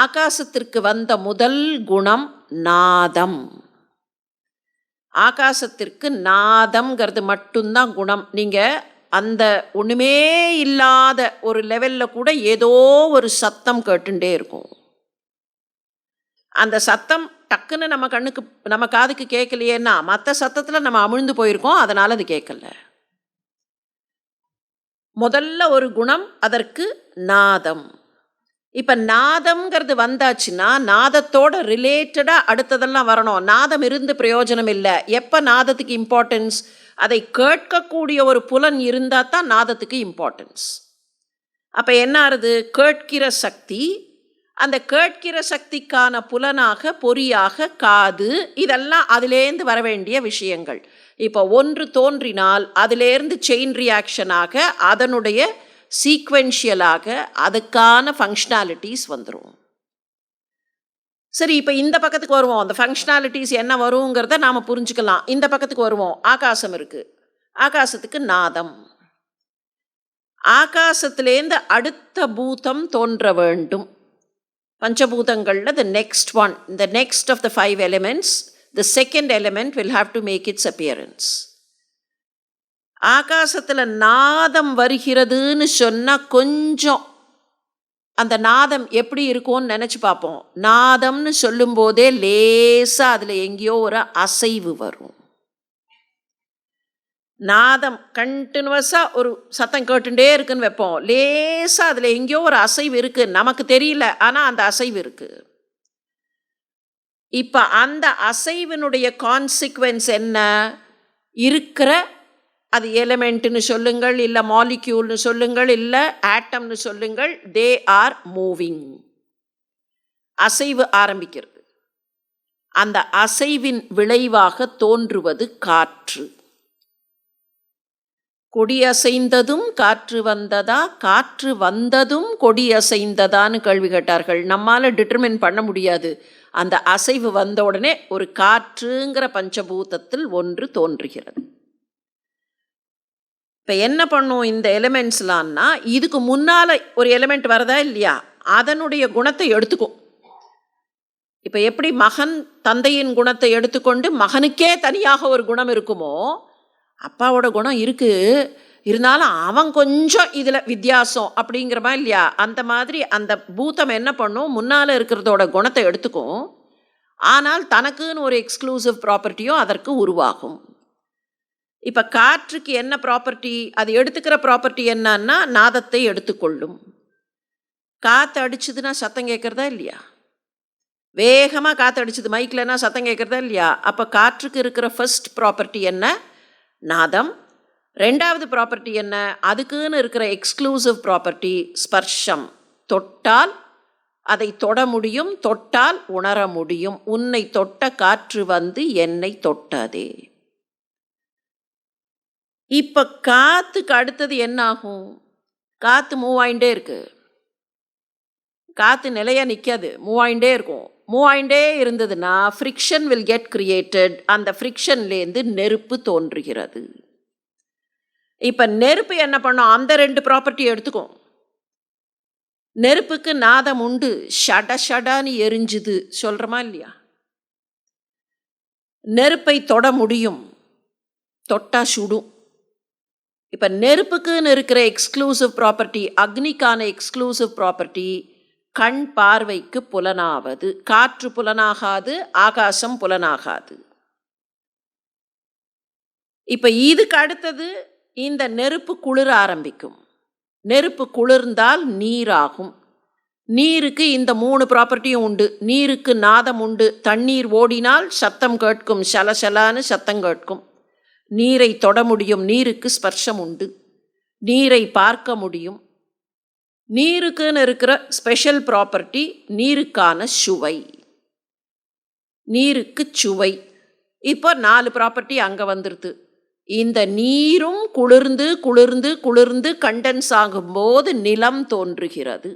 ஆகாசத்திற்கு வந்த முதல் குணம் நாதம். ஆகாசத்திற்கு நாதம்ங்கிறது மட்டும்தான் குணம். நீங்கள் அந்த ஒன்றுமே இல்லாத ஒரு லெவலில் கூட ஏதோ ஒரு சத்தம் கேட்டுட்டே இருக்கும். அந்த சத்தம் டக்குன்னு நம்ம கண்ணுக்கு நம்ம காதுக்கு கேட்கலையேன்னா மற்ற சத்தத்தில் நம்ம அமிழ்ந்து போயிருக்கோம் அதனால் அது கேட்கல முதல்ல ஒரு குணம் அதற்கு நாதம். இப்போ நாதம்ங்கிறது வந்தாச்சுன்னா நாதத்தோட ரிலேட்டடாக அடுத்ததெல்லாம் வரணும். நாதம் இருந்து பிரயோஜனம் இல்லை. எப்போ நாதத்துக்கு இம்பார்ட்டன்ஸ் அதை கேட்கக்கூடிய ஒரு புலன் இருந்தால் தான் நாதத்துக்கு இம்பார்ட்டன்ஸ் அப்போ என்ன ஆறுது? கேட்கிற சக்தி அந்த கேட்கிற சக்திக்கான புலனாக பொறியாக காது இதெல்லாம் அதிலேருந்து வர வேண்டிய விஷயங்கள். இப்போ ஒன்று தோன்றினால் அதிலேருந்து செயின் ரியாக்ஷனாக அதனுடைய சீக்வென்ஷியலாக அதுக்கான ஃபங்க்ஷனாலிட்டிஸ் வந்துடும் சரி இப்போ இந்த பக்கத்துக்கு வருவோம். அந்த ஃபங்க்ஷனாலிட்டிஸ் என்ன வருங்கிறத நாம் புரிஞ்சுக்கலாம். இந்த பக்கத்துக்கு வருவோம். ஆகாசம் இருக்குது ஆகாசத்துக்கு நாதம். ஆகாசத்திலேருந்து அடுத்த பூதம் தோன்ற வேண்டும். பஞ்சபூதங்களில் the next one the next of the five elements the second element will have to make its appearance ஆகாசத்தில் நாதம் வருகிறதுன்னு சொன்னால் கொஞ்சம் அந்த நாதம் எப்படி இருக்கும்னு நினச்சி பார்ப்போம். நாதம்னு சொல்லும்போதே லேசாக அதில் எங்கேயோ ஒரு அசைவு வரும். நாதம் கண்டினியூவஸாக ஒரு சத்தம் கேட்டுட்டே இருக்குன்னு வைப்போம். லேசாக அதில் எங்கேயோ ஒரு அசைவு இருக்குது நமக்கு தெரியல ஆனால் அந்த அசைவு இருக்குது இப்போ அந்த அசைவினுடைய கான்சிக்வன்ஸ் என்ன? இருக்கிற அது எலிமெண்ட்டுன்னு சொல்லுங்கள் இல்லை மாலிக்யூல்னு சொல்லுங்கள் இல்லை ஆட்டம்னு சொல்லுங்கள் தே ஆர் மூவிங் அசைவு ஆரம்பிக்கிறது. அந்த அசைவின் விளைவாக தோன்றுவது காற்று. கொடி அசைந்ததும் காற்று வந்ததா? காற்று வந்ததும் கொடி அசைந்ததான்னு கேள்வி கேட்டார்கள். நம்மால் டிட்டர்மின் பண்ண முடியாது. அந்த அசைவு வந்த உடனே ஒரு காற்றுங்கிற பஞ்சபூதத்தில் ஒன்று தோன்றுகிறது. இப்போ என்ன பண்ணும் இந்த எலிமெண்ட்ஸ்லான்னா இதுக்கு முன்னால் ஒரு எலிமெண்ட் வரதா இல்லையா? அதனுடைய குணத்தை எடுத்துக்கும். இப்போ எப்படி மகன் தந்தையின் குணத்தை எடுத்துக்கொண்டு மகனுக்கே தனியாக ஒரு குணம் இருக்குமோ அப்பாவோட குணம் இருக்குது இருந்தாலும் அவன் கொஞ்சம் இதில் வித்தியாசம் அப்படிங்கிற மாதிரி இல்லையா? அந்த மாதிரி அந்த பூத்தம் என்ன பண்ணும்? முன்னால் இருக்கிறதோட குணத்தை எடுத்துக்கும். ஆனால் தனக்குன்னு ஒரு எக்ஸ்க்ளூசிவ் ப்ராப்பர்ட்டியும் அதற்கு உருவாகும். இப்போ காற்றுக்கு என்ன ப்ராப்பர்ட்டி அது எடுத்துக்கிற ப்ராப்பர்ட்டி என்னன்னா நாதத்தை எடுத்துக்கொள்ளும். காற்று அடிச்சுதுன்னா சத்தம் கேட்குறதா இல்லையா? வேகமாக காற்று அடிச்சுது மைக்கில்னா சத்தம் கேட்குறதா இல்லையா? அப்போ காற்றுக்கு இருக்கிற ஃபர்ஸ்ட் ப்ராப்பர்ட்டி என்ன? நாதம். ரெண்டாவது ப்ராப்பர்ட்டி என்ன? அதுக்குன்னு இருக்கிற எக்ஸ்க்ளூசிவ் ப்ராப்பர்ட்டி ஸ்பர்ஷம். தொட்டால் அதை தொட முடியும் தொட்டால் உணர முடியும். உன்னை தொட்ட காற்று வந்து என்னை தொட்டதே. இப்போ காற்றுக்கு அடுத்தது என்ன ஆகும் காற்று மூவ் ஆகிட்டே இருக்குது காற்று நிலையாக நிற்காது மூவ் ஆகிட்டே இருக்கும். மூவ் ஆகிட்டே இருந்ததுன்னா ஃப்ரிக்ஷன் வில் கெட் கிரியேட்டட் அந்த ஃப்ரிக்ஷன்லேருந்து நெருப்பு தோன்றுகிறது. இப்போ நெருப்பு என்ன பண்ணும்? அந்த ரெண்டு ப்ராப்பர்ட்டி எடுத்துக்கும். நெருப்புக்கு நாதம் உண்டு. ஷட ஷடான்னு எரிஞ்சுது சொல்கிறோமா இல்லையா? நெருப்பை தொட முடியும். தொட்டா சுடும். இப்போ நெருப்புக்குன்னு இருக்கிற எக்ஸ்க்ளூசிவ் ப்ராப்பர்ட்டி அக்னிக்கான எக்ஸ்க்ளூசிவ் ப்ராப்பர்ட்டி கண் பார்வைக்கு புலனாவது காற்று புலனாகாது ஆகாசம் புலனாகாது. இப்போ இதுக்கு அடுத்தது இந்த நெருப்பு குளிர ஆரம்பிக்கும். நெருப்பு குளிர்ந்தால் நீராகும். நீருக்கு இந்த மூணு ப்ராப்பர்ட்டியும் உண்டு. நீருக்கு நாதம் உண்டு. தண்ணீர் ஓடினால் சத்தம் கேட்கும். சலசலான்னு சத்தம் கேட்கும். நீரை தொட முடியும் நீருக்கு ஸ்பர்ஷம் உண்டு. நீரை பார்க்க முடியும். நீருக்குன்னு இருக்கிற ஸ்பெஷல் ப்ராப்பர்ட்டி நீருக்கான சுவை. நீருக்கு சுவை. இப்போ நாலு ப்ராப்பர்ட்டி அங்கே வந்துடுது இந்த நீரும் குளிர்ந்து குளிர்ந்து குளிர்ந்து கண்டென்ஸ் ஆகும்போது நிலம் தோன்றுகிறது.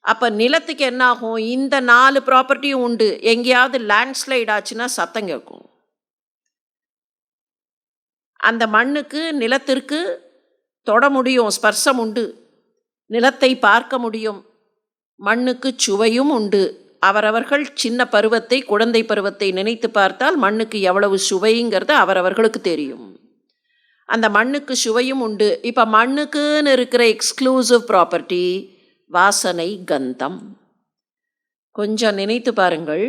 அப்போ நிலத்துக்கு என்ன ஆகும் இந்த நாலு ப்ராப்பர்ட்டியும் உண்டு. எங்கேயாவது லேண்ட்ஸ்லைட் ஆச்சுன்னா சத்தம் கேட்கும். அந்த மண்ணுக்கு நிலத்திற்கு தொட முடியும் ஸ்பர்சம் உண்டு. நிலத்தை பார்க்க முடியும். மண்ணுக்கு சுவையும் உண்டு. அவரவர்கள் சின்ன பருவத்தை குழந்தை பருவத்தை நினைத்து பார்த்தால் மண்ணுக்கு எவ்வளவு சுவைங்கிறது அவரவர்களுக்கு தெரியும். அந்த மண்ணுக்கு சுவையும் உண்டு. இப்போ மண்ணுக்குன்னு இருக்கிற எக்ஸ்க்ளூசிவ் ப்ராப்பர்ட்டி வாசனை கந்தம். கொஞ்சம் நினைத்து பாருங்கள்.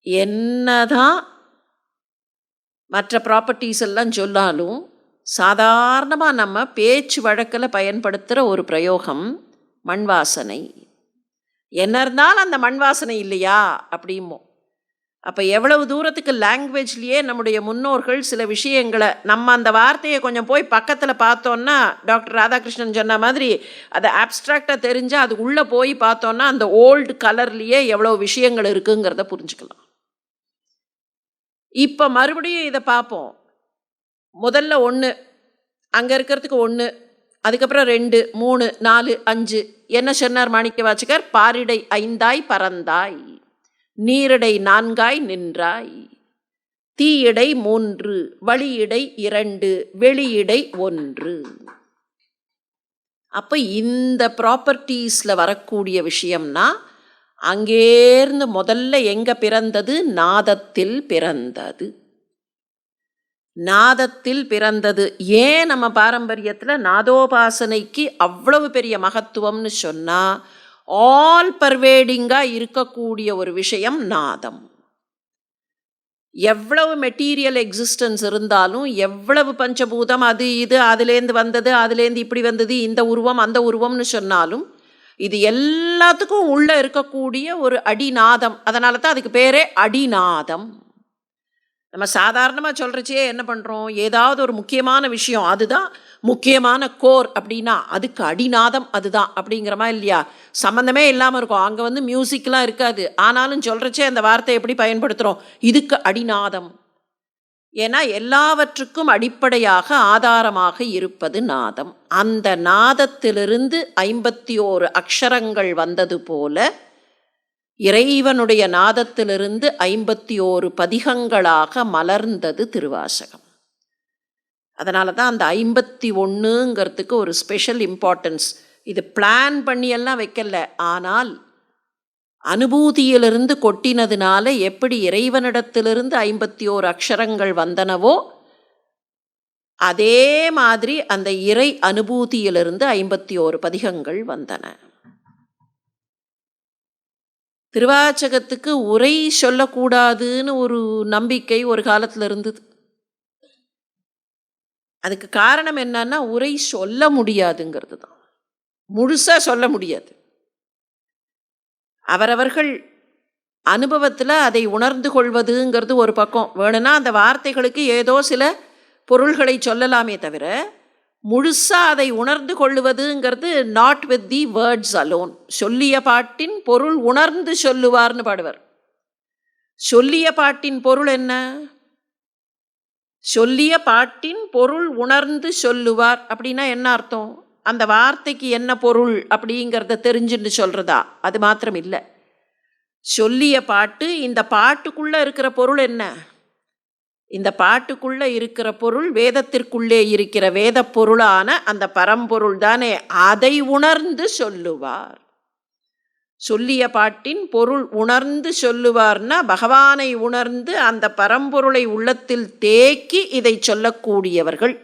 என்னதான் மற்ற ப்ராப்பர்ட்டிஸ் எல்லாம் சொன்னாலும் சாதாரணமாக நம்ம பேச்சு வழக்கில் பயன்படுத்துகிற ஒரு பிரயோகம் மண் வாசனை. என்ன இருந்தாலும் அந்த மண் வாசனை இல்லையா? அப்படிமோ அப்போ எவ்வளவு தூரத்துக்கு லாங்குவேஜ்லேயே நம்முடைய முன்னோர்கள் சில விஷயங்களை நம்ம அந்த வார்த்தையை கொஞ்சம் போய் பக்கத்தில் பார்த்தோன்னா டாக்டர் ராதாகிருஷ்ணன் சொன்ன மாதிரி அதை ஆப்ஸ்ட்ராக்டாக தெரிஞ்சால் அது உள்ளே போய் பார்த்தோன்னா அந்த ஓல்டு கலர்லேயே எவ்வளோ விஷயங்கள் இருக்குங்கிறத புரிஞ்சுக்கலாம். இப்போ மறுபடியும் இதை பார்ப்போம் முதல்ல ஒன்று அங்கே இருக்கிறதுக்கு ஒன்று அதுக்கப்புறம் ரெண்டு மூணு நாலு அஞ்சு. என்ன சொன்னார் மாணிக்க வாச்சகர் பாரிடை ஐந்தாய் பறந்தாய் நீரிடை நான்காய் நின்றாய் தீயிடை மூன்று வழியிடை இரண்டு வெளியிடை ஒன்று. அப்போ இந்த ப்ராப்பர்ட்டிஸில் வரக்கூடிய விஷயம்னா அங்கேருந்து முதல்ல எங்கே பிறந்தது? நாதத்தில் பிறந்தது. நாதத்தில் பிறந்தது. ஏன் நம்ம பாரம்பரியத்தில் நாதோபாசனைக்கு அவ்வளவு பெரிய மகத்துவம்னு சொன்னால் ஆல் பர்வேடிங்காக இருக்கக்கூடிய ஒரு விஷயம் நாதம். எவ்வளவு மெட்டீரியல் எக்ஸிஸ்டன்ஸ் இருந்தாலும் எவ்வளவு பஞ்சபூதம் அது இது அதுலேருந்து வந்தது அதுலேருந்து இப்படி வந்தது இந்த உருவம் அந்த உருவம்னு சொன்னாலும் இது எல்லாத்துக்கும் உள்ளே இருக்கக்கூடிய ஒரு அடிநாதம். அதனால தான் அதுக்கு பேரே அடிநாதம். நம்ம சாதாரணமாக சொல்கிறச்சே என்ன பண்ணுறோம் ஏதாவது ஒரு முக்கியமான விஷயம் அதுதான் முக்கியமான கோர் அப்படின்னா அதுக்கு அடிநாதம் அதுதான் அப்படிங்கிறமா இல்லையா? சம்மந்தமே இல்லாமல் இருக்கும். அங்கே வந்து மியூசிக்லாம் இருக்காது. ஆனாலும் சொல்கிறச்சே அந்த வார்த்தையை எப்படி பயன்படுத்துகிறோம் இதுக்கு அடிநாதம். ஏன்னா எல்லாவற்றுக்கும் அடிப்படையாக ஆதாரமாக இருப்பது நாதம். அந்த நாதத்திலிருந்து ஐம்பத்தி ஓரு அக்ஷரங்கள் வந்தது போல இறைவனுடைய நாதத்திலிருந்து ஐம்பத்தி ஓரு பதிகங்களாக மலர்ந்தது திருவாசகம். அதனால தான் அந்த ஐம்பத்தி ஒன்றுங்கிறதுக்கு ஒரு ஸ்பெஷல் இம்பார்ட்டன்ஸ் இது பிளான் பண்ணியெல்லாம் வைக்கல. ஆனால் அனுபூதியிலிருந்து கொட்டினதுனால எப்படி இறைவனிடத்திலிருந்து ஐம்பத்தி ஓரு அக்ஷரங்கள் வந்தனவோ அதே மாதிரி அந்த இறை அனுபூதியிலிருந்து ஐம்பத்தி ஓரு பதிகங்கள் வந்தன. திருவாச்சகத்துக்கு உரை சொல்லக்கூடாதுன்னு ஒரு நம்பிக்கை ஒரு காலத்தில் இருந்தது. அதுக்கு காரணம் என்னன்னா உரை சொல்ல முடியாதுங்கிறது தான். முழுசாக சொல்ல முடியாது. அவரவர்கள் அனுபவத்தில் அதை உணர்ந்து கொள்வதுங்கிறது ஒரு பக்கம். வேணும்னா அந்த வார்த்தைகளுக்கு ஏதோ சில பொருள்களை சொல்லலாமே தவிர முழுசாக அதை உணர்ந்து கொள்ளுவதுங்கிறது not with the words alone சொல்லிய பாட்டின் பொருள் உணர்ந்து சொல்லுவார்னு பாடுவர். சொல்லிய பாட்டின் பொருள் என்ன? சொல்லிய பாட்டின் பொருள் உணர்ந்து சொல்லுவார் அப்படின்னா என்ன அர்த்தம்? அந்த வார்த்தைக்கு என்ன பொருள் அப்படிங்கிறத தெரிஞ்சுன்னு சொல்கிறதா அது மாத்திரம் இல்லை. சொல்லிய பாட்டு இந்த பாட்டுக்குள்ளே இருக்கிற பொருள் என்ன? இந்த பாட்டுக்குள்ளே இருக்கிற பொருள் வேதத்திற்குள்ளே இருக்கிற வேத பொருளான அந்த பரம்பொருள் தானே அதை உணர்ந்து சொல்லுவார். சொல்லிய பாட்டின் பொருள் உணர்ந்து சொல்லுவார்னா பகவானை உணர்ந்து அந்த பரம்பொருளை உள்ளத்தில் தேக்கி இதை சொல்லக்கூடியவர்கள்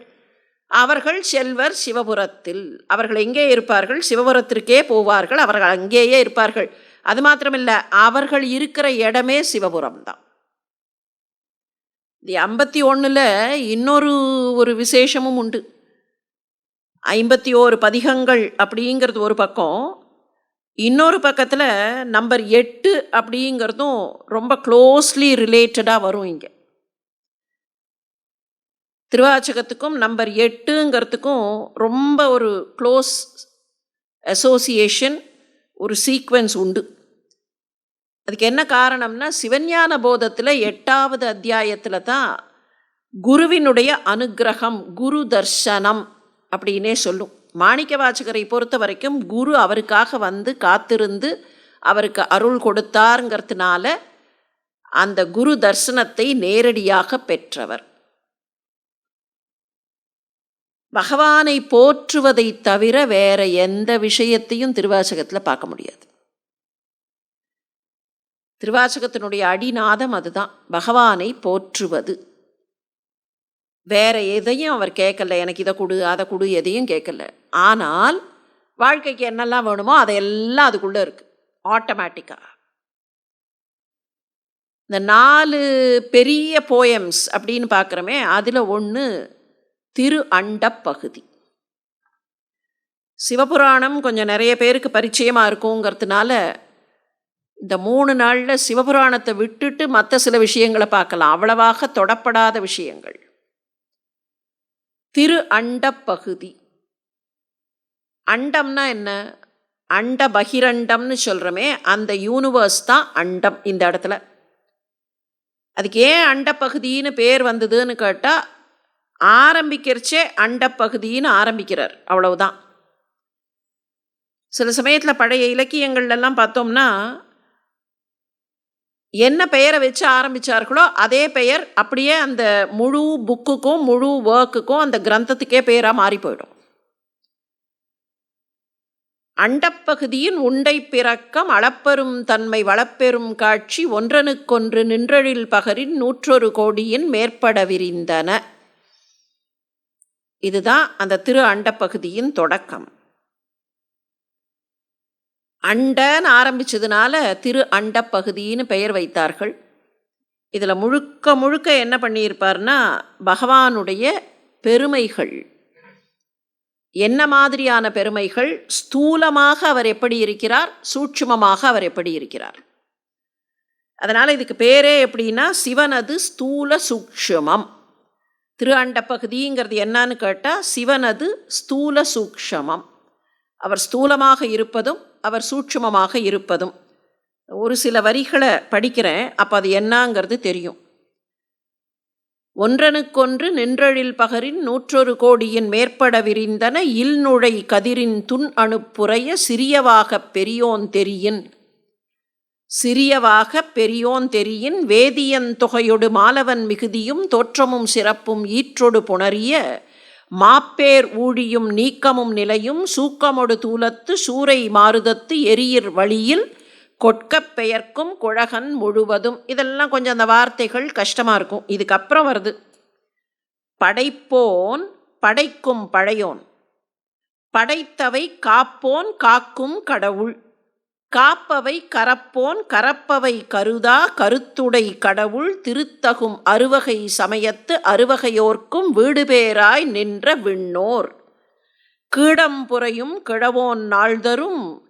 அவர்கள் செல்வர் சிவபுரத்தில். அவர்கள் எங்கே இருப்பார்கள்? சிவபுரத்திற்கே போவார்கள். அவர்கள் அங்கேயே இருப்பார்கள். அது மாத்திரமில்லை அவர்கள் இருக்கிற இடமே சிவபுரம் தான் இந்த ஐம்பத்தி ஒன்றில் இன்னொரு ஒரு விசேஷமும் உண்டு. ஐம்பத்தி ஓரு பதிகங்கள் அப்படிங்கிறது ஒரு பக்கம். இன்னொரு பக்கத்தில் நம்பர் எட்டு அப்படிங்கிறதும் ரொம்ப க்ளோஸ்லி ரிலேட்டடாக வரும் இங்கே. திருவாச்சகத்துக்கும் நம்பர் எட்டுங்கிறதுக்கும் ரொம்ப ஒரு க்ளோஸ் அசோசியேஷன் ஒரு சீக்வன்ஸ் உண்டு. அதுக்கு என்ன காரணம்னா சிவஞான போதத்தில் எட்டாவது அத்தியாயத்தில் தான் குருவினுடைய அனுகிரகம் குரு தர்சனம் அப்படின்னே சொல்லும். மாணிக்க வாச்சகரை பொறுத்த வரைக்கும் குரு அவருக்காக வந்து காத்திருந்து அவருக்கு அருள் கொடுத்தாருங்கிறதுனால அந்த குரு தர்சனத்தை நேரடியாக பெற்றவர். பகவானை போற்றுவதை தவிர வேற எந்த விஷயத்தையும் திருவாசகத்தில் பார்க்க முடியாது. திருவாசகத்தினுடைய அடிநாதம் அதுதான். பகவானை போற்றுவது. வேற எதையும் அவர் கேட்கல. எனக்கு இதை கொடு அதை கொடு எதையும் கேட்கல. ஆனால் வாழ்க்கைக்கு என்னெல்லாம் வேணுமோ அதையெல்லாம் அதுக்குள்ளே இருக்குது ஆட்டோமேட்டிக்காக இந்த நாலு பெரிய போயம்ஸ் அப்படின்னு பார்க்குறோமே அதில் ஒன்று திரு அண்டப்பகுதி சிவபுராணம் கொஞ்சம் நிறைய பேருக்கு பரிச்சயமாக இருக்குங்கிறதுனால இந்த மூணு நாளில் சிவபுராணத்தை விட்டுட்டு மற்ற சில விஷயங்களை பார்க்கலாம். அவ்வளவாக தொடப்படாத விஷயங்கள். திரு அண்டப்பகுதி அண்டம்னா என்ன? அண்ட பகிரண்டம்னு சொல்கிறோமே அந்த யூனிவர்ஸ் தான் அண்டம் இந்த இடத்துல. அதுக்கு ஏன் அண்டப்பகுதின்னு பேர் வந்ததுன்னு கேட்டால் ஆரம்பிக்கிறச்சே அண்டப்பகுதின்னு ஆரம்பிக்கிறார். அவ்வளவுதான். சில சமயத்தில் பழைய இலக்கியங்கள்லாம் பார்த்தோம்னா என்ன பெயரை வச்சு ஆரம்பித்தார்களோ அதே பெயர் அப்படியே அந்த முழு புக்குக்கும் முழு ஒர்க்குக்கும் அந்த கிரந்தத்துக்கே பெயராக மாறி போயிடும். அண்டப்பகுதியின் உண்டை பிறக்கம் அளப்பெரும் தன்மை வளப்பெரும் காட்சி ஒன்றனுக்கொன்று நின்றழில் பகரின் நூற்றொரு கோடியின் மேற்பட விரிந்தன இதுதான் அந்த திரு அண்டப்பகுதியின் தொடக்கம். அண்டன்னு ஆரம்பிச்சதுனால திரு அண்டப்பகுதின்னு பெயர் வைத்தார்கள். இதில் முழுக்க முழுக்க என்ன பண்ணியிருப்பார்னா பகவானுடைய பெருமைகள். என்ன மாதிரியான பெருமைகள்? ஸ்தூலமாக அவர் எப்படி இருக்கிறார்? சூட்சுமமாக அவர் எப்படி இருக்கிறார்? அதனால் இதுக்கு பேரே எப்படின்னா சிவனது ஸ்தூல சூக்ஷமம் திரு அண்டப்பகுதிங்கிறது என்னன்னு கேட்டால் சிவனது ஸ்தூல சூக்ஷமம். அவர் ஸ்தூலமாக இருப்பதும் அவர் சூட்சுமமாக இருப்பதும். ஒரு சில வரிகளை படிக்கிறேன் அப்போ அது என்னங்கிறது தெரியும். ஒன்றனுக்கொன்று நின்றழில் பகரின் நூற்றொரு கோடியின் மேற்பட விரிந்தன இல்நுழை கதிரின் துன் அணுப்புறைய சிறியவாகப் பெரியோன் தெரியின் சிறியவாக பெரியோன் தெரியின் வேதியன் தொகையொடு மாலவன் மிகுதியும் தோற்றமும் சிறப்பும் ஈற்றொடு புணரிய மாப்பேர் ஊழியும் நீக்கமும் நிலையும் சூக்கமொடு தூலத்து சூறை மாறுதத்து எரியிர் வழியில் கொட்கப் பெயர்க்கும் குழகன் முழுவதும். இதெல்லாம் கொஞ்சம் அந்த வார்த்தைகள் கஷ்டமாக இருக்கும். இதுக்கப்புறம் வருது. படைப்போன் படைக்கும் பழையோன். படைத்தவை காப்போன் காக்கும் கடவுள். காப்பவை கரப்போன் கரப்பவை கருதா கருத்துடை கடவுள் திருத்தகும் அறுவகை சமயத்து அறுவகையோர்க்கும் வீடுபேராய் நின்ற விண்ணோர். கீடம்புறையும் கிழவோன் நாள்தரும்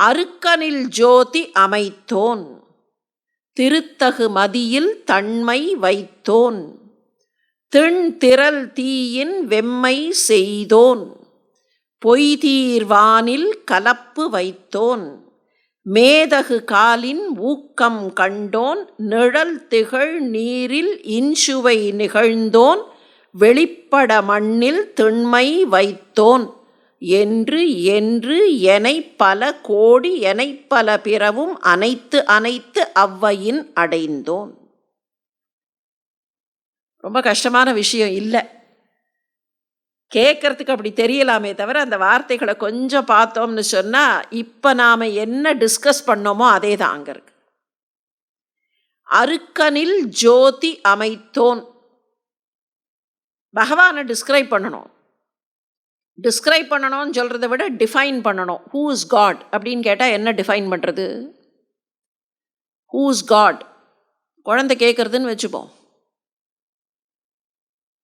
அருக்கனில் ஜோதி அமைத்தோன். திருத்தகு மதியில் தன்மை வைத்தோன். திண்திரல் தீயின் வெம்மை செய்தோன். பொய்தீர்வானில் கலப்பு வைத்தோன். மேதகு காலின் ஊக்கம் கண்டோன் நிழல் திகழ் நீரில் இன்சுவை நிகழ்ந்தோன் வெளிப்பட மண்ணில் திண்மை வைத்தோன் என்று என்று எனை பல கோடி எனை பல பிறவும் அனைத்து அனைத்து அவ்வையின் அடைந்தோன். ரொம்ப கஷ்டமான விஷயம் இல்லை. கேட்கறதுக்கு அப்படி தெரியலாமே தவிர அந்த வார்த்தைகளை கொஞ்சம் பார்த்தோம்னு சொன்னால் இப்போ நாம் என்ன டிஸ்கஸ் பண்ணோமோ அதே தான் அங்கே இருக்கு. அருக்கனில் ஜோதி அமைத்தோன். பகவானை டிஸ்கிரைப் பண்ணணும். டிஸ்கிரைப் பண்ணணும்னு சொல்கிறத விட டிஃபைன் பண்ணணும். ஹூ இஸ் காட் அப்படின்னு கேட்டால் என்ன டிஃபைன் பண்ணுறது ஹூ இஸ் காட் குழந்தை கேட்குறதுன்னு வச்சுப்போம்.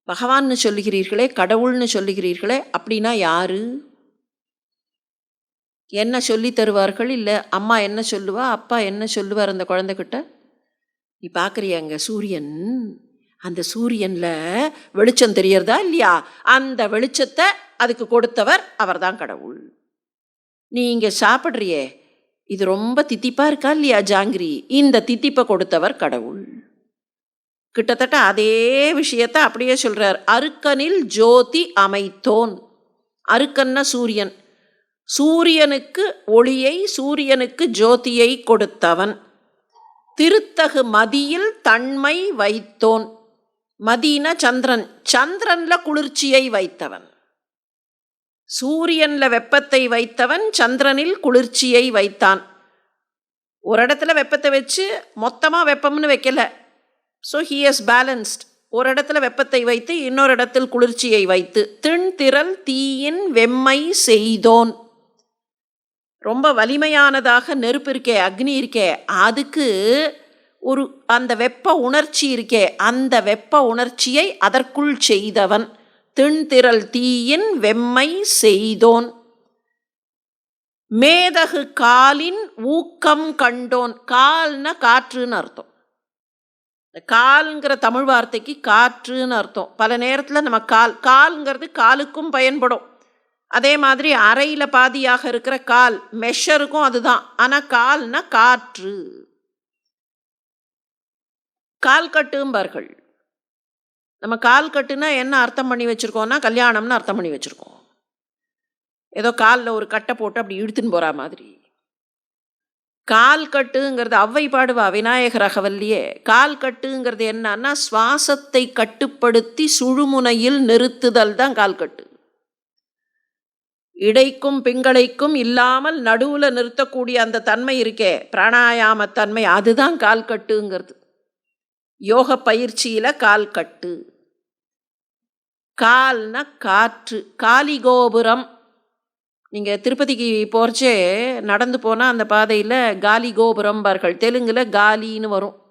பகவான்னு சொல்லுகிறீர்களே கடவுள்னு சொல்லுகிறீர்களே அப்படின்னா யாரு? என்ன சொல்லி தருவார்கள்? இல்லை அம்மா என்ன சொல்லுவா? அப்பா என்ன சொல்லுவார் அந்த குழந்தைகிட்ட? நீ பார்க்குறியாங்க சூரியன்? அந்த சூரியனில் வெளிச்சம் தெரியறதா இல்லையா? அந்த வெளிச்சத்தை அதுக்கு கொடுத்தவர் அவர் தான் கடவுள். நீ இங்கே சாப்பிட்றியே இது ரொம்ப தித்திப்பாக இருக்கா இல்லையா ஜாங்கிரி? இந்த தித்திப்பை கொடுத்தவர் கடவுள். கிட்டத்தட்ட அதே விஷயத்தை அப்படியே சொல்கிறார் அருக்கனில் ஜோதி அமைத்தோன். அருக்கன்னா சூரியன். சூரியனுக்கு ஒளியை சூரியனுக்கு ஜோதியை கொடுத்தவன். திருத்தகு மதியில் தன்மை வைத்தோன். மதினா சந்திரன். சந்திரனில் குளிர்ச்சியை வைத்தவன். சூரியனில் வெப்பத்தை வைத்தவன் சந்திரனில் குளிர்ச்சியை வைத்தான். ஒரு இடத்துல வெப்பத்தை வச்சு மொத்தமாக வெப்பம்னு வைக்கல. ஸோ ஹி ஹஸ் பேலன்ஸ்ட் ஒரு இடத்துல வெப்பத்தை வைத்து இன்னொரு இடத்தில் குளிர்ச்சியை வைத்து திண்திரல் தீயின் வெம்மை செய்தோன். ரொம்ப வலிமையானதாக நெருப்பு இருக்கே அக்னி இருக்கே அதுக்கு ஒரு அந்த வெப்ப உணர்ச்சி இருக்கே அந்த வெப்ப உணர்ச்சியை அதற்குள் செய்தவன். திண்திரல் தீயின் வெம்மை செய்தோன். மேதகு காலின் ஊக்கம் கண்டோன். கால்னா காற்றுன்னு அர்த்தம். இந்த கால்ங்கிற தமிழ் வார்த்தைக்கு காற்றுன்னு அர்த்தம். பல நேரத்தில் நம்ம கால் கால்ங்கிறது காலுக்கும் பயன்படும். அதே மாதிரி அறையில் பாதியாக இருக்கிற கால் மெஷருக்கும் அதுதான். ஆனால் கால்னா காற்று. கால் கட்டும்பார்கள். நம்ம கால் கட்டுனா என்ன அர்த்தம் பண்ணி வச்சுருக்கோம்னா கல்யாணம்னு அர்த்தம் பண்ணி வச்சுருக்கோம். ஏதோ காலில் ஒரு கட்டை போட்டு அப்படி இழுத்துன்னு போகிற மாதிரி. கால் கட்டுங்கிறது அவ்வை பாடுவா விநாயகர் அகவல்லியே கால் கட்டுங்கிறது என்னன்னா சுவாசத்தை கட்டுப்படுத்தி சுழுமுனையில் நிறுத்துதல் தான் கால் கட்டு. இடைக்கும் பிங்களைக்கும் இல்லாமல் நடுவில் நிறுத்தக்கூடிய அந்த தன்மை இருக்கே பிராணாயாம தன்மை அதுதான் கால் கட்டுங்கிறது. யோக பயிற்சியில் கால் கட்டு. கால்னா காற்று காலிகோபுரம் நீங்கள் திருப்பதிக்கு போகிறச்சே நடந்து போனால் அந்த பாதையில் காலி கோபுரம்பார்கள் தெலுங்கில் காலின்னு வரும்.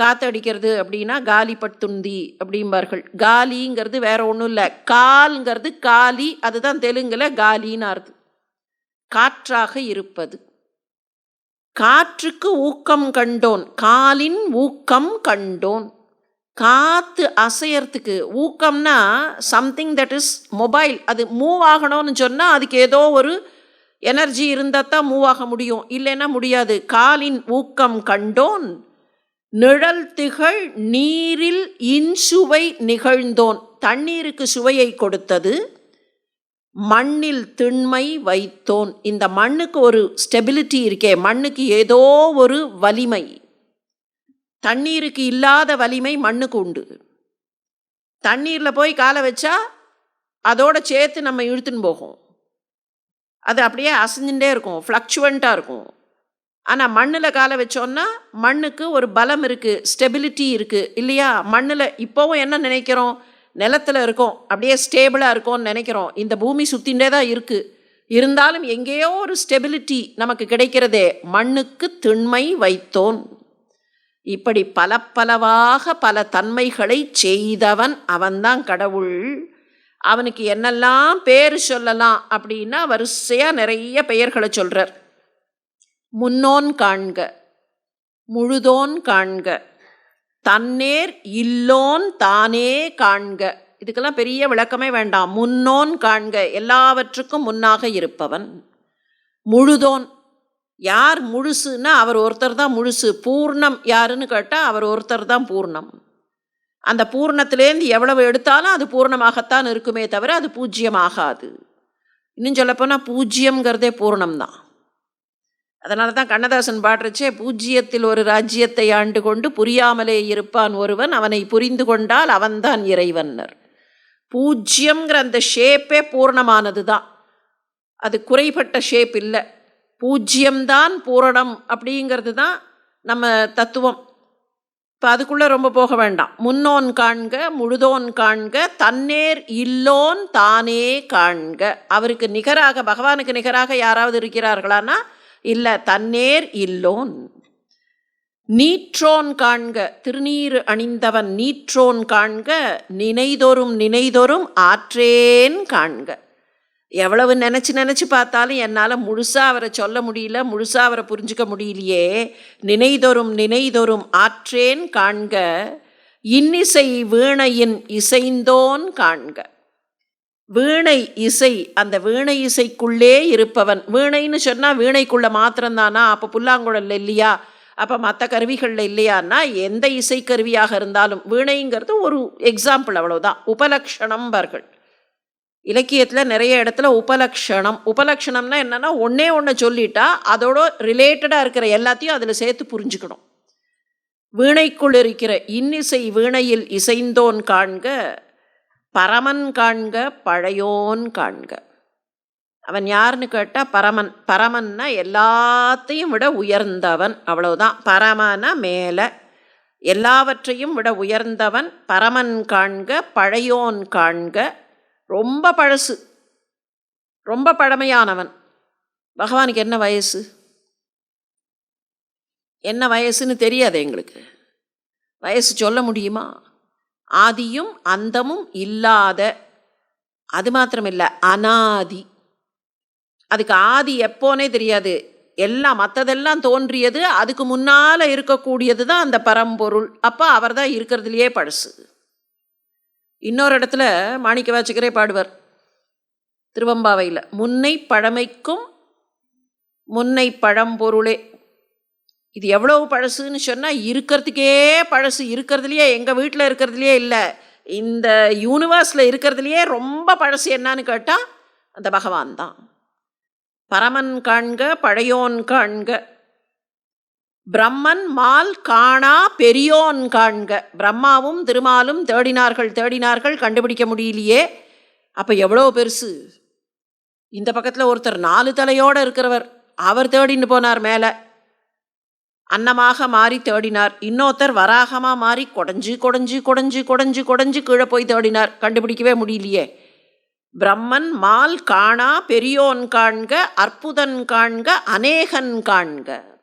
காத்தடிக்கிறது அப்படின்னா காலி பட்டுந்தி அப்படிம்பார்கள். காலிங்கிறது வேற ஒன்றும் இல்லை. கால்ங்கிறது காலி அதுதான் தெலுங்கில் காலின்னு அர்த்தம். காற்றாக இருப்பது. காற்றுக்கு ஊக்கம் கண்டோன். காலின் ஊக்கம் கண்டோன். காற்று அசையறதுக்கு ஊக்கம்னா சம்திங் தட் இஸ் மொபைல் அது மூவ் ஆகணும்னு சொன்னால் அதுக்கு ஏதோ ஒரு எனர்ஜி இருந்தால் தான் மூவ் ஆக முடியும். இல்லைன்னா முடியாது. காலின் ஊக்கம் கண்டோன் நிழல் திகழ் நீரில் இன்சுவை நிகழ்ந்தோன். தண்ணீருக்கு சுவையை கொடுத்தது மண்ணில் திண்மை வைத்தோன். இந்த மண்ணுக்கு ஒரு ஸ்டெபிலிட்டி இருக்கே. மண்ணுக்கு ஏதோ ஒரு வலிமை. தண்ணீருக்கு இல்லாத வலிமை மண்ணுக்கு உண்டு. தண்ணீரில் போய் காலை வச்சா அதோட சேர்த்து நம்ம இழுத்துன்னு போகும். அது அப்படியே அசைஞ்சுட்டே இருக்கும் ஃப்ளக்சுவண்ட்டாக இருக்கும். ஆனால் மண்ணில் காலை வச்சோன்னா மண்ணுக்கு ஒரு பலம் இருக்குது ஸ்டெபிலிட்டி இருக்குது இல்லையா? மண்ணில் இப்போவும் என்ன நினைக்கிறோம்? நிலத்தில் இருக்கோம் அப்படியே ஸ்டேபிளாக இருக்கோம்னு நினைக்கிறோம். இந்த பூமி சுற்றிகிட்டே தான் இருக்குது இருந்தாலும் எங்கேயோ ஒரு ஸ்டெபிலிட்டி நமக்கு கிடைக்கிறதே மண்ணுக்கு திண்மை வைத்தோன். இப்படி பல பலவாக பல தன்மைகளை செய்தவன் அவன்தான் கடவுள். அவனுக்கு என்னெல்லாம் பேர் சொல்லலாம் அப்படின்னா வரிசையாக நிறைய பெயர்களை சொல்கிறார் முன்னோன் காண்க முழுதோன் காண்க தன்னேர் இல்லோன் தானே காண்க. இதுக்கெல்லாம் பெரிய விளக்கமே வேண்டாம். முன்னோன் காண்க எல்லாவற்றுக்கும் முன்னாக இருப்பவன். முழுதோன் யார் முழுசுன்னா அவர் ஒருத்தர் தான் முழுசு. பூர்ணம் யாருன்னு கேட்டால் அவர் ஒருத்தர் தான் பூர்ணம். அந்த பூர்ணத்திலேருந்து எவ்வளவு எடுத்தாலும் அது பூர்ணமாகத்தான் இருக்குமே தவிர அது பூஜ்ஜியமாகாது இன்னும் சொல்லப்போனால் பூஜ்ஜியம்ங்கிறதே பூர்ணம்தான் அதனால தான் கண்ணதாசன் பாடுறச்சே பூஜ்ஜியத்தில் ஒரு ராஜ்யத்தை ஆண்டு கொண்டு புரியாமலே இருப்பான் ஒருவன் அவனை புரிந்து கொண்டால் அவன்தான் இறைவன்னர். பூஜ்யம்ங்கிற அந்த ஷேப்பே பூர்ணமானது தான். அது குறைபட்ட ஷேப் இல்லை. பூஜ்யம்தான் பூரணம் அப்படிங்கிறது தான் நம்ம தத்துவம். இப்போ அதுக்குள்ளே ரொம்ப போக வேண்டாம். முன்னோன் காண்க முழுதோன் காண்க தன்னேர் இல்லோன் தானே காண்க. அவருக்கு நிகராக பகவானுக்கு நிகராக யாராவது இருக்கிறார்களானா? இல்லை தன்னேர் இல்லோன். நீற்றோன் காண்க திருநீர் அணிந்தவன் நீற்றோன் காண்க நினைதொரும் நினைதொரும் ஆற்றேன் காண்க. எவ்வளவு நினச்சி நினச்சி பார்த்தாலும் என்னால் முழுசாக அவரை சொல்ல முடியல முழுசாக அவரை புரிஞ்சுக்க முடியலையே. நினைதொரும் நினைதொரும் ஆற்றேன் காண்க இன்னிசை வீணையின் இசைந்தோன் காண்க. வீணை இசை அந்த வீணை இசைக்குள்ளே இருப்பவன். வீணைன்னு சொன்னால் வீணைக்குள்ளே மாத்திரம்தானா? அப்போ புல்லாங்குழல் இல்லையா? அப்போ மற்ற கருவிகளில் இல்லையான்னா எந்த இசைக்கருவியாக இருந்தாலும் வீணைங்கிறது ஒரு எக்ஸாம்பிள் அவ்வளோதான் உபலக்ஷணம்பார்கள். இலக்கியத்தில் நிறைய இடத்துல உபலக்ஷணம். உபலக்ஷணம்னா என்னென்னா ஒன்றே ஒன்று சொல்லிட்டா அதோட ரிலேட்டடாக இருக்கிற எல்லாத்தையும் அதில் சேர்த்து புரிஞ்சுக்கணும். வீணைக்குள் இருக்கிற இன்னிசை வீணையில் இசைந்தோன் காண்க பரமன் காண்க பழையோன் காண்க. அவன் யாருன்னு கேட்டால் பரமன். பரமன்னா எல்லாத்தையும் விட உயர்ந்தவன் அவ்வளவுதான். பரமனா மேலே. எல்லாவற்றையும் விட உயர்ந்தவன் பரமன் காண்க பழையோன் காண்க. ரொம்ப பழசு. ரொம்ப பழமையானவன். பகவானுக்கு என்ன வயசு? என்ன வயசுன்னு தெரியாது எங்களுக்கு. வயசு சொல்ல முடியுமா? ஆதியும் அந்தமும் இல்லாத அது மாத்திரமில்லை அனாதி. அதுக்கு ஆதி எப்போனே தெரியாது. எல்லாம் மற்றதெல்லாம் தோன்றியது அதுக்கு முன்னால் இருக்கக்கூடியது தான் அந்த பரம்பொருள். அப்போ அவர் தான் இருக்கிறதுலையே பழசு. இன்னொரு இடத்துல மாணிக்க வாச்சிக்கரே பாடுவார். திருவம்பாவையில் முன்னை பழமைக்கும் முன்னை பழம்பொருளே. இது எவ்வளவு பழசுன்னு சொன்னால் இருக்கிறதுக்கே பழசு இருக்கிறதுலையே எங்கள் வீட்டில் இருக்கிறதுலையே இல்லை. இந்த யூனிவர்ஸில் இருக்கிறதுலையே ரொம்ப பழசு என்னன்னு கேட்டால் அந்த பகவான் தான். பரமன் காண்க பழையோன் காண்க. பிரம்மன் மால் காணா பெரியோன் காண்க. பிரம்மாவும் திருமாலும் தேடினார்கள் தேடினார்கள் கண்டுபிடிக்க முடியலையே. அப்போ எவ்வளோ பெருசு? இந்த பக்கத்தில் ஒருத்தர் நாலு தலையோடு இருக்கிறவர். அவர் தேடின்னு போனார் மேலே. அன்னமாக மாறி தேடினார். இன்னொருத்தர் வராகமாக மாறி கொடைஞ்சு கொடைஞ்சு கொடைஞ்சு கொடைஞ்சு கொடைஞ்சு கீழே போய் தேடினார். கண்டுபிடிக்கவே முடியலையே. பிரம்மன் மால் காணா பெரியோன் காண்க அற்புதன் காண்க அநேகன் காண்க.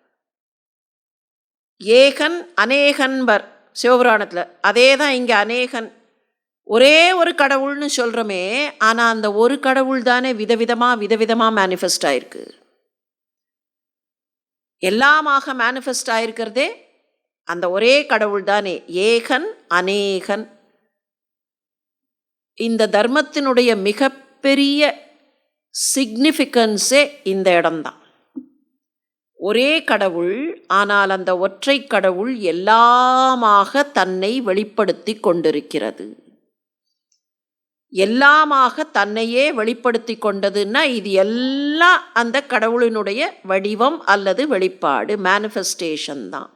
ஏகன் அநேகன்பர். சிவபுராணத்தில். அதே தான் இங்கே அநேகன். ஒரே ஒரு கடவுள்னு சொல்கிறோமே ஆனால் அந்த ஒரு கடவுள் தானே விதவிதமாக விதவிதமாக மேனிஃபெஸ்ட் ஆயிருக்கு. எல்லாமாக மேனிஃபெஸ்ட் ஆயிருக்கிறதே அந்த ஒரே கடவுள் தானே. ஏகன் அநேகன். இந்த தர்மத்தினுடைய மிகப்பெரிய சிக்னிஃபிகன்ஸே இந்த இடம்தான். ஒரே கடவுள் ஆனால் அந்த ஒற்றை கடவுள் எல்லாமாக தன்னை வெளிப்படுத்தி கொண்டிருக்கிறது. எல்லாமாக தன்னையே வெளிப்படுத்தி கொண்டதுன்னா இது எல்லாம் அந்த கடவுளினுடைய வடிவம் அல்லது வெளிப்பாடு மேனிஃபெஸ்டேஷன் தான்.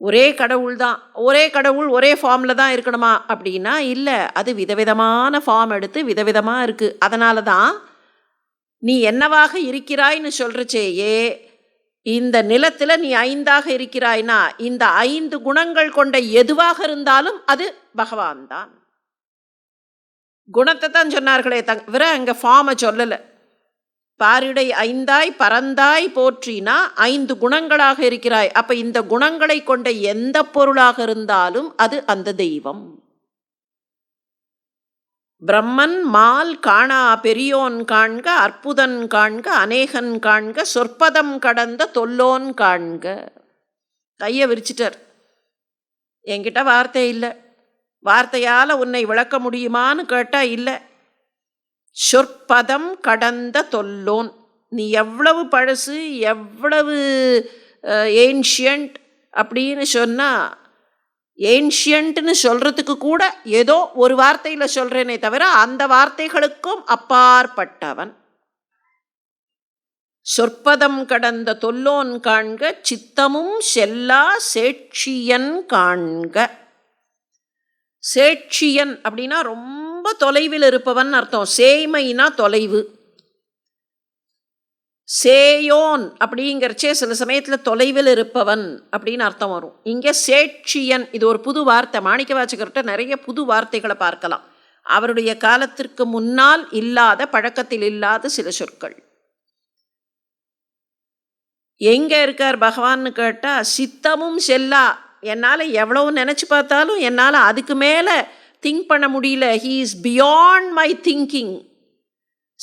ஒரே கடவுள் தான். ஒரே கடவுள் ஒரே ஃபார்மில் தான் இருக்கணுமா அப்படின்னா இல்லை. அது விதவிதமான ஃபார்ம் எடுத்து விதவிதமாக இருக்குது அதனால தான் நீ என்னவாக இருக்கிறாய்னு சொல்கிறச்சேயே இந்த நிலத்தில் நீ ஐந்தாக இருக்கிறாய்னா இந்த ஐந்து குணங்கள் கொண்ட எதுவாக இருந்தாலும் அது பகவான் தான் குணத்தை தான் சொன்னார்களே தவிர அங்கே ஃபார்மை சொல்லலை. பாரிடை ஐந்தாய் பறந்தாய் போற்றினா ஐந்து குணங்களாக இருக்கிறாய். அப்போ இந்த குணங்களை கொண்ட எந்த பொருளாக இருந்தாலும் அது அந்த தெய்வம். பிரம்மன் மால் காணா பெரியோன் காண்க அற்புதன் காண்க அநேகன் காண்க சொற்பதம் கடந்த தொல்லோன் காண்க. கையை விரிச்சிட்டார். என்கிட்ட வார்த்தை இல்லை. வார்த்தையால் உன்னை விளக்க முடியுமான்னு கேட்டால் இல்லை. சொற்பதம் கடந்த தொல்லோன். நீ எவ்வளவு பழசு எவ்வளவு ஏன்ஷியன்ட் அப்படின்னு சொன்னால் ஏன்ஷியன்ட்னு சொல்கிறதுக்கு கூட ஏதோ ஒரு வார்த்தையில் சொல்கிறேனே தவிர அந்த வார்த்தைகளுக்கும் அப்பாற்பட்டவன். சொற்பதம் கடந்த தொல்லோன் காண்க சித்தமும் செல்லா சேட்சியன் காண்க. சேட்சியன் அப்படின்னா ரொம்ப தொலைவில் இருப்பவன் அர்த்தம். சேய்மைனா தொலைவு. சேயோன் அப்படிங்கிறச்சே சில சமயத்தில் தொலைவில் இருப்பவன் அப்படின்னு அர்த்தம் வரும். இங்கே சேட்சியன் இது ஒரு புது வார்த்தை. மாணிக்க வாச்சகர்கிட்ட நிறைய புது வார்த்தைகளை பார்க்கலாம். அவருடைய காலத்திற்கு முன்னால் இல்லாத பழக்கத்தில் இல்லாத சில சொற்கள். எங்கே இருக்கார் பகவான்னு கேட்டால் சித்தமும் செல்லா. என்னால் எவ்வளவு நினச்சி பார்த்தாலும் என்னால் அதுக்கு மேலே திங்க் பண்ண முடியல. He is beyond my thinking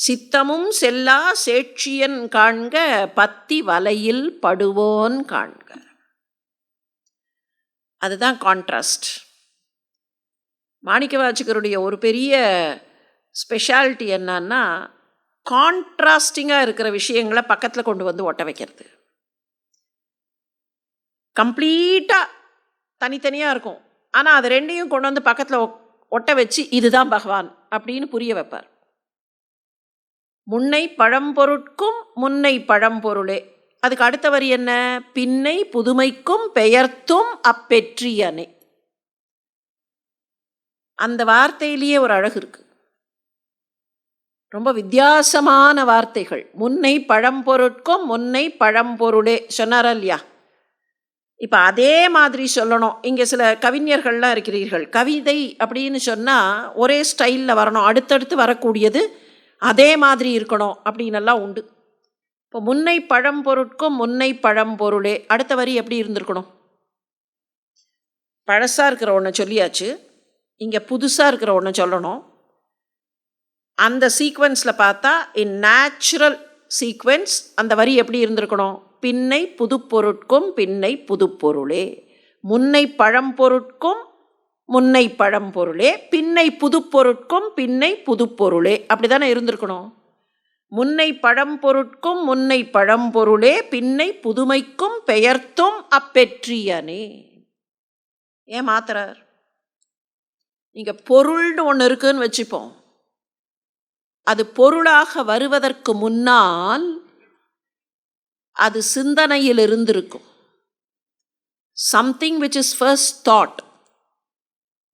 சித்தமும் செல்லா சேட்சியன் காண்க பத்தி வலையில் படுவோன் காண்க. அதுதான் கான்ட்ராஸ்ட் மாணிக்கவாச்சகருடைய ஒரு பெரிய ஸ்பெஷாலிட்டி என்னன்னா கான்ட்ராஸ்டிங்காக இருக்கிற விஷயங்களை பக்கத்தில் கொண்டு வந்து ஒட்ட வைக்கிறது. கம்ப்ளீட்டாக தனித்தனியாக இருக்கும். ஆனால் அது ரெண்டையும் கொண்டு வந்து பக்கத்தில் ஒட்ட வச்சு இதுதான் பகவான் அப்படின்னு புரிய வைப்பார். முன்னை பழம்பொருட்கும் முன்னை பழம்பொருளே. அதுக்கு அடுத்த வரி என்ன? பின்னை புதுமைக்கும் பெயர்த்தும் அப்பெற்றியனே. அந்த வார்த்தையிலேயே ஒரு அழகு இருக்கு. ரொம்ப வித்தியாசமான வார்த்தைகள். முன்னை பழம்பொருட்கும் முன்னை பழம்பொருளே. சொன்னாரா இல்லையா? இப்போ அதே மாதிரி சொல்லணும். இங்கே சில கவிஞர்கள்லாம் இருக்கிறீர்கள். கவிதை அப்படின்னு சொன்னால் ஒரே ஸ்டைலில் வரணும். அடுத்தடுத்து வரக்கூடியது அதே மாதிரி இருக்கணும் அப்படின்னெல்லாம் உண்டு. இப்போ முன்னை பழம்பொருட்கும் முன்னை பழம்பொருளே அடுத்த வரி எப்படி இருந்திருக்கணும்? பழசாக இருக்கிற ஒன்று சொல்லியாச்சு. இங்கே புதுசாக இருக்கிற ஒன்று சொல்லணும். அந்த சீக்வன்ஸில் பார்த்தா இன் நேச்சுரல் சீக்வன்ஸ் அந்த வரி எப்படி இருந்திருக்கணும்? பின்னை புதுப்பொருட்கும் பின்னை புதுப்பொருளே. முன்னை பழம்பொருட்கும் முன்னை பழம்பொருளே பின்னை புதுப்பொருட்கும் பின்னை புதுப்பொருளே. அப்படி தானே இருந்திருக்கணும். முன்னை பழம்பொருட்கும் முன்னை பழம்பொருளே பின்னை புதுமைக்கும் பெயர்த்தும் அப்பெற்றியனே. ஏன் மாத்துறார்? நீங்கள் பொருள்னு ஒன்று இருக்குன்னு வச்சுப்போம். அது பொருளாக வருவதற்கு முன்னால் அது சிந்தனையில் இருந்திருக்கும். Something which is first thought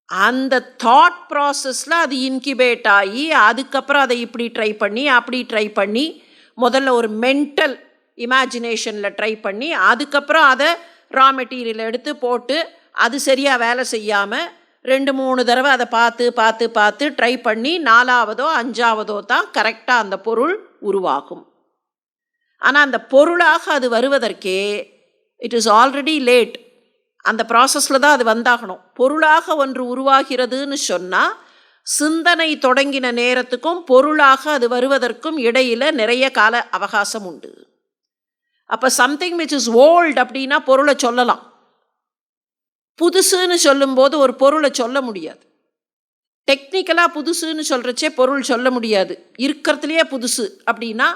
அந்த தாட் ப்ராசஸில் அது இன்கிபேட் ஆகி அதுக்கப்புறம் அதை இப்படி ட்ரை பண்ணி அப்படி ட்ரை பண்ணி முதல்ல ஒரு மென்டல் இமேஜினேஷனில் ட்ரை பண்ணி அதுக்கப்புறம் அதை ரா மெட்டீரியல் எடுத்து போட்டு அது சரியாக வேலை செய்யாமல் ரெண்டு மூணு தடவை அதை பார்த்து பார்த்து பார்த்து ட்ரை பண்ணி நாலாவதோ அஞ்சாவதோ தான் கரெக்டாக அந்த பொருள் உருவாகும். ஆனால் அந்த பொருளாக அது வருவதற்கே இட் இஸ் ஆல்ரெடி லேட் அந்த ப்ராசஸில் தான் அது வந்தாகணும். பொருளாக ஒன்று உருவாகிறதுன்னு சொன்னால் சிந்தனை தொடங்கின நேரத்துக்கும் பொருளாக அது வருவதற்கும் இடையில் நிறைய கால அவகாசம் உண்டு. அப்போ சம்திங் விச் இஸ் ஓல்ட் அப்படின்னா பொருளை சொல்லலாம். புதுசுன்னு சொல்லும்போது ஒரு பொருளை சொல்ல முடியாது. டெக்னிக்கலாக புதுசுன்னு சொல்கிறச்சே பொருள் சொல்ல முடியாது. இருக்கிறதுலையே புதுசு அப்படின்னா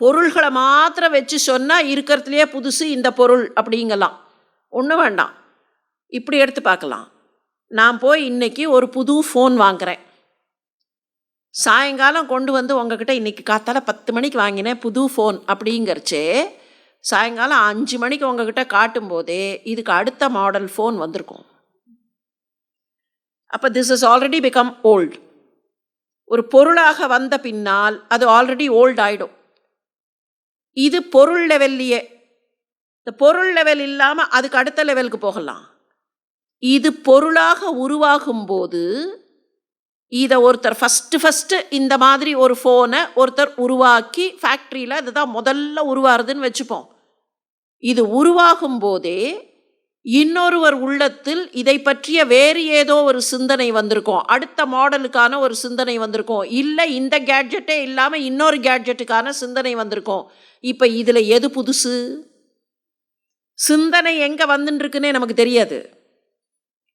பொருள்களை மாத்திரம் வச்சு சொன்னால் இருக்கிறதுலையே புதுசு இந்த பொருள் அப்படிங்கலாம். ஒன்றும் வேண்டாம். இப்படி எடுத்து பார்க்கலாம். நான் போய் இன்றைக்கி ஒரு புது ஃபோன் வாங்குகிறேன் சாயங்காலம் கொண்டு வந்து உங்ககிட்ட இன்றைக்கி காத்தால பத்து மணிக்கு வாங்கினேன் புது ஃபோன் அப்படிங்கிறச்சே சாயங்காலம் அஞ்சு மணிக்கு உங்ககிட்ட காட்டும்போதே இதுக்கு அடுத்த மாடல் ஃபோன் வந்திருக்கும். அப்போ this is already become old ஒரு பொருளாக வந்த பின்னால் அது ஆல்ரெடி ஓல்ட் ஆகிடும் இது பொருள் லெவல்லையே இந்த பொருள் லெவல் இல்லாமல் அதுக்கு அடுத்த லெவலுக்கு போகலாம். இது பொருளாக உருவாகும் போது இதை ஒருத்தர் ஃபஸ்ட்டு ஃபஸ்ட்டு இந்த மாதிரி ஒரு ஃபோனை ஒருத்தர் உருவாக்கி ஃபேக்ட்ரியில் இதுதான் முதல்ல உருவாருதுன்னு வச்சுப்போம். இது உருவாகும் போதே இன்னொருவர் உள்ளத்தில் இதை பற்றிய வேறு ஏதோ ஒரு சிந்தனை வந்திருக்கும். அடுத்த மாடலுக்கான ஒரு சிந்தனை வந்திருக்கும். இல்லை இந்த கேட்ஜெட்டே இல்லாமல் இன்னொரு கேட்ஜெட்டுக்கான சிந்தனை வந்திருக்கும். இப்போ இதில் எது புதுசு? சிந்தனை எங்கே வந்துட்டுருக்குன்னே நமக்கு தெரியாது.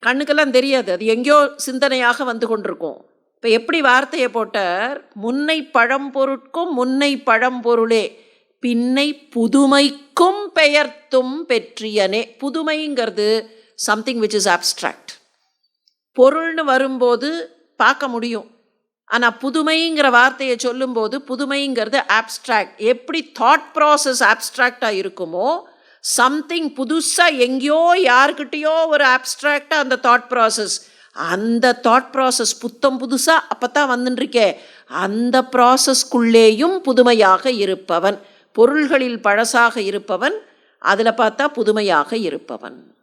கண்ணுக்கெல்லாம் தெரியாது. அது எங்கேயோ சிந்தனையாக வந்து கொண்டிருக்கும். இப்போ எப்படி வார்த்தையை போட்டார்? முன்னை பழம்பொருட்கும் முன்னை பழம்பொருளே பின்னை புதுமைக்கும் பெயர்த்தும் பெற்றியனே. புதுமைங்கிறது சம்திங் விச் இஸ் ஆப்ஸ்ட்ராக்ட் பொருள்னு வரும்போது பார்க்க முடியும். ஆனால் புதுமைங்கிற வார்த்தையை சொல்லும்போது புதுமைங்கிறது ஆப்ஸ்ட்ராக்ட் எப்படி தாட் ப்ராசஸ் ஆப்ஸ்ட்ராக்டாக இருக்குமோ சம்திங் புதுசாக எங்கேயோ யாருக்கிட்டேயோ ஒரு ஆப்ஸ்ட்ராக்டாக அந்த தாட் ப்ராசஸ் அந்த தாட் ப்ராசஸ் புத்தம் புதுசாக அப்போ தான் வந்துட்டுருக்கே அந்த ப்ராசஸ்க்குள்ளேயும் புதுமையாக இருப்பவன். பொருள்களில் பழசாக இருப்பவன். அதில் பார்த்தா புதுமையாக இருப்பவன்.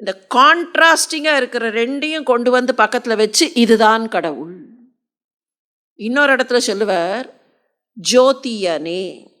இந்த கான்ட்ராஸ்டிங்காக இருக்கிற ரெண்டையும் கொண்டு வந்து பக்கத்தில் வச்சு இதுதான் கடவுள். இன்னொரு இடத்துல சொல்லுவார் ஜோதியனே